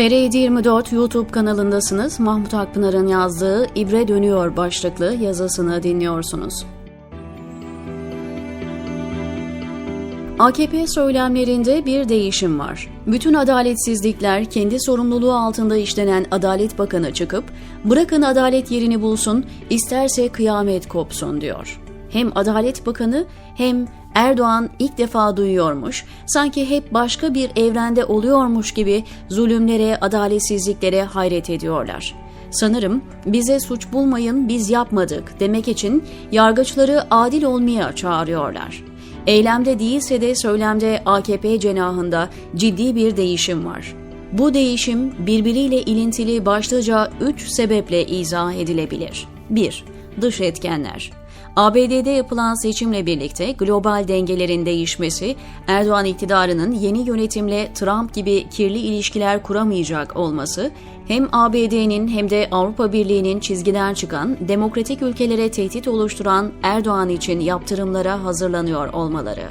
TR24 YouTube kanalındasınız. Mahmut Akpınar'ın yazdığı İbre Dönüyor başlıklı yazısını dinliyorsunuz. AKP söylemlerinde bir değişim var. Bütün adaletsizlikler kendi sorumluluğu altında işlenen Adalet Bakanı çıkıp bırakın adalet yerini bulsun, isterse kıyamet kopsun diyor. Hem Adalet Bakanı hem Erdoğan ilk defa duyuyormuş, sanki hep başka bir evrende oluyormuş gibi zulümlere, adaletsizliklere hayret ediyorlar. Sanırım bize suç bulmayın biz yapmadık demek için yargıçları adil olmaya çağırıyorlar. Eylemde değilse de söylemde AKP cenahında ciddi bir değişim var. Bu değişim birbiriyle ilintili başlıca üç sebeple izah edilebilir. 1. Dış etkenler. ABD'de yapılan seçimle birlikte global dengelerin değişmesi, Erdoğan iktidarının yeni yönetimle Trump gibi kirli ilişkiler kuramayacak olması, hem ABD'nin hem de Avrupa Birliği'nin çizgiden çıkan, demokratik ülkelere tehdit oluşturan Erdoğan için yaptırımlara hazırlanıyor olmaları.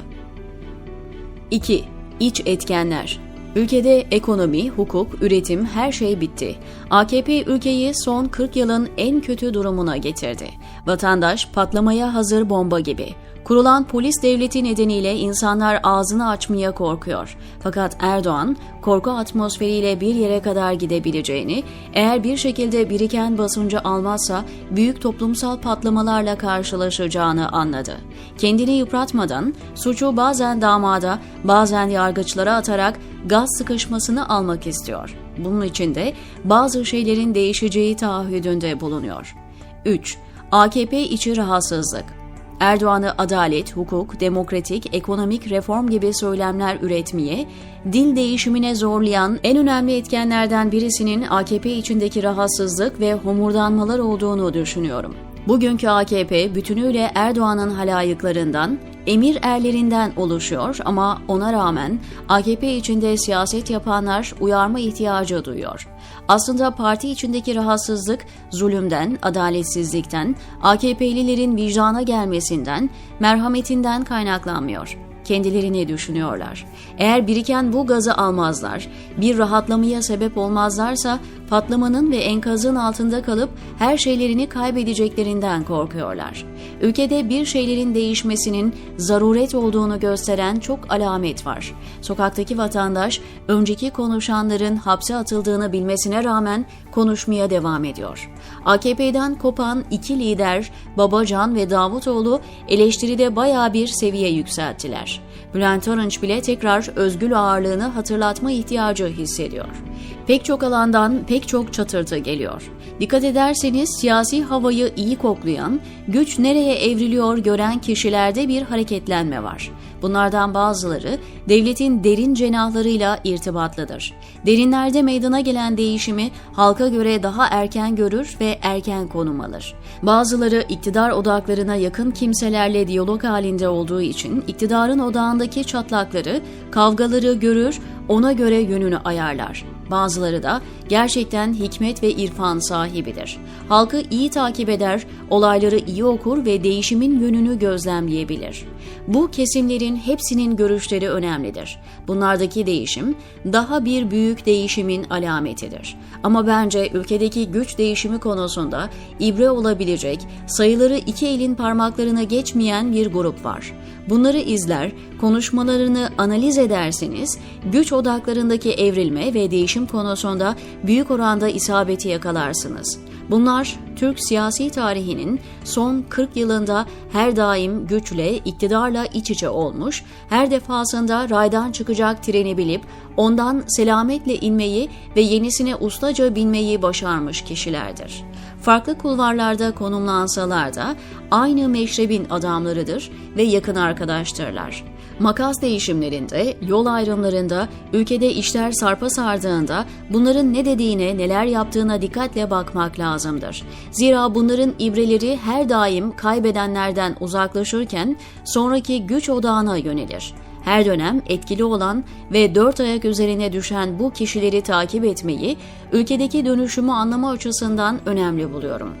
2. İç etkenler. Ülkede ekonomi, hukuk, üretim her şey bitti. AKP ülkeyi son 40 yılın en kötü durumuna getirdi. Vatandaş patlamaya hazır bomba gibi. Kurulan polis devleti nedeniyle insanlar ağzını açmaya korkuyor. Fakat Erdoğan korku atmosferiyle bir yere kadar gidebileceğini, eğer bir şekilde biriken basıncı almazsa büyük toplumsal patlamalarla karşılaşacağını anladı. Kendini yıpratmadan suçu bazen damada, bazen yargıçlara atarak gaz sıkışmasını almak istiyor. Bunun için de bazı şeylerin değişeceği taahhüdünde bulunuyor. 3. AKP içi rahatsızlık. Erdoğan'ı adalet, hukuk, demokratik, ekonomik reform gibi söylemler üretmeye, dil değişimine zorlayan en önemli etkenlerden birisinin AKP içindeki rahatsızlık ve homurdanmalar olduğunu düşünüyorum. Bugünkü AKP bütünüyle Erdoğan'ın halayıklarından, emir erlerinden oluşuyor ama ona rağmen AKP içinde siyaset yapanlar uyarma ihtiyacı duyuyor. Aslında parti içindeki rahatsızlık zulümden, adaletsizlikten, AKP'lilerin vicdana gelmesinden, merhametinden kaynaklanmıyor kendilerini düşünüyorlar. Eğer biriken bu gazı almazlar, bir rahatlamaya sebep olmazlarsa patlamanın ve enkazın altında kalıp her şeylerini kaybedeceklerinden korkuyorlar. Ülkede bir şeylerin değişmesinin zaruret olduğunu gösteren çok alamet var. Sokaktaki vatandaş önceki konuşanların hapse atıldığını bilmesine rağmen konuşmaya devam ediyor. AKP'den kopan iki lider Babacan ve Davutoğlu eleştiride baya bir seviye yükselttiler. Bülent Arınç bile tekrar özgül ağırlığını hatırlatma ihtiyacı hissediyor. Pek çok alandan pek çok çatırtı geliyor. Dikkat ederseniz siyasi havayı iyi koklayan, güç nereye evriliyor gören kişilerde bir hareketlenme var. Bunlardan bazıları devletin derin cenahlarıyla irtibatlıdır. Derinlerde meydana gelen değişimi halka göre daha erken görür ve erken konum alır. Bazıları iktidar odaklarına yakın kimselerle diyalog halinde olduğu için iktidarın odağındaki çatlakları, kavgaları görür, ona göre yönünü ayarlar. Bazıları da gerçekten hikmet ve irfan sahibidir. Halkı iyi takip eder, olayları iyi okur ve değişimin yönünü gözlemleyebilir. Bu kesimlerin hepsinin görüşleri önemlidir. Bunlardaki değişim daha bir büyük değişimin alametidir. Ama bence ülkedeki güç değişimi konusunda ibre olabilecek, sayıları iki elin parmaklarına geçmeyen bir grup var. Bunları izler, konuşmalarını analiz ederseniz güç odaklarındaki evrilme ve değişim konusunda büyük oranda isabeti yakalarsınız. Bunlar Türk siyasi tarihinin son 40 yılında her daim güçle, iktidarla iç içe olmuş, her defasında raydan çıkacak treni bilip ondan selametle inmeyi ve yenisine ustaca binmeyi başarmış kişilerdir. Farklı kulvarlarda konumlansalar da aynı meşrebin adamlarıdır ve yakın arkadaştırlar. Makas değişimlerinde, yol ayrımlarında, ülkede işler sarpa sardığında bunların ne dediğine, neler yaptığına dikkatle bakmak lazımdır. Zira bunların ibreleri her daim kaybedenlerden uzaklaşırken sonraki güç odağına yönelir. Her dönem etkili olan ve dört ayak üzerine düşen bu kişileri takip etmeyi ülkedeki dönüşümü anlama açısından önemli buluyorum.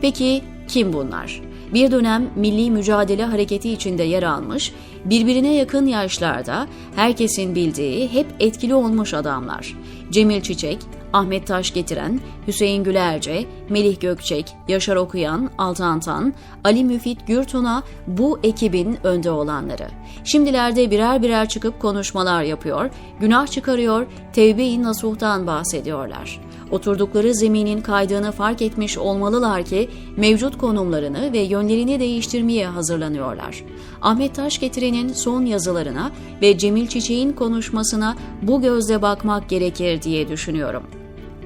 Peki kim bunlar? Bir dönem milli mücadele hareketi içinde yer almış, birbirine yakın yaşlarda herkesin bildiği hep etkili olmuş adamlar. Cemil Çiçek, Ahmet Taş getiren, Hüseyin Gülerce, Melih Gökçek, Yaşar Okuyan, Altan Tan, Ali Müfit Gürtun'a bu ekibin önde olanları. Şimdilerde birer birer çıkıp konuşmalar yapıyor, günah çıkarıyor, tevbe-i nasuhtan bahsediyorlar. Oturdukları zeminin kaydığını fark etmiş olmalılar ki mevcut konumlarını ve yönlerini değiştirmeye hazırlanıyorlar. Ahmet Taş getirenin son yazılarına ve Cemil Çiçek'in konuşmasına bu gözle bakmak gerekir diye düşünüyorum.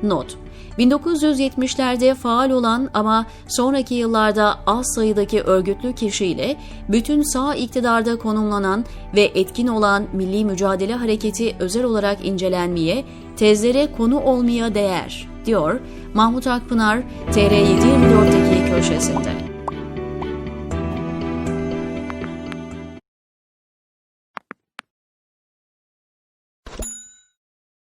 Not 1970'lerde faal olan ama sonraki yıllarda az sayıdaki örgütlü kişiyle bütün sağ iktidarda konumlanan ve etkin olan Milli Mücadele Hareketi özel olarak incelenmeye, tezlere konu olmaya değer, diyor Mahmut Akpınar TR724'deki köşesinde.